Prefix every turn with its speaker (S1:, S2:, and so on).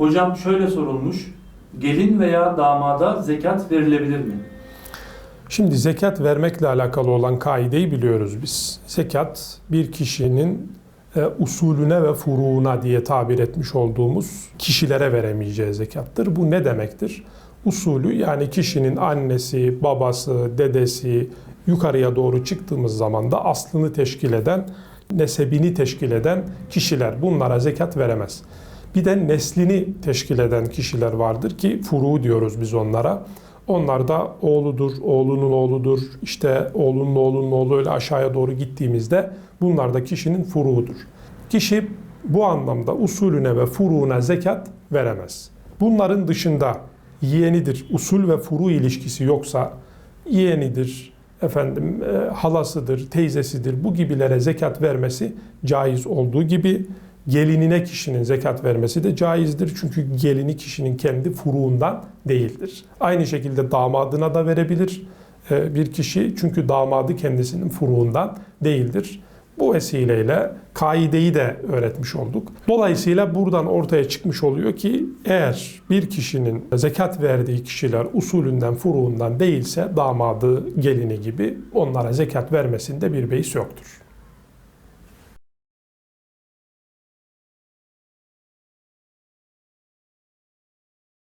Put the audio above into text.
S1: Hocam şöyle sorulmuş. Gelin veya damada zekat verilebilir mi?
S2: Şimdi zekat vermekle alakalı olan kaideyi biliyoruz biz. Zekat bir kişinin e, usulüne ve furuğuna diye tabir etmiş olduğumuz kişilere veremeyeceği zekattır. Bu ne demektir? Usulü yani kişinin annesi, babası, dedesi yukarıya doğru çıktığımız zaman da aslını teşkil eden, nesebini teşkil eden kişiler bunlara zekat veremez. Bir de neslini teşkil eden kişiler vardır ki furu diyoruz biz onlara. Onlar da oğludur, oğlunun oğludur, işte oğlunun oğlunun oğlu öyle aşağıya doğru gittiğimizde bunlar da kişinin furuğudur. Kişi bu anlamda usulüne ve furuğuna zekat veremez. Bunların dışında yeğenidir, usul ve furu ilişkisi yoksa yeğenidir, efendim e, halasıdır, teyzesidir bu gibilere zekat vermesi caiz olduğu gibi gelinine kişinin zekat vermesi de caizdir. Çünkü gelini kişinin kendi furuğundan değildir. Aynı şekilde damadına da verebilir e, bir kişi çünkü damadı kendisinin furuğundan değildir. Bu vesileyle kaideyi de öğretmiş olduk. Dolayısıyla buradan ortaya çıkmış oluyor ki eğer bir kişinin zekat verdiği kişiler usulünden, furuğundan değilse damadı, gelini gibi onlara zekat vermesinde bir beis yoktur.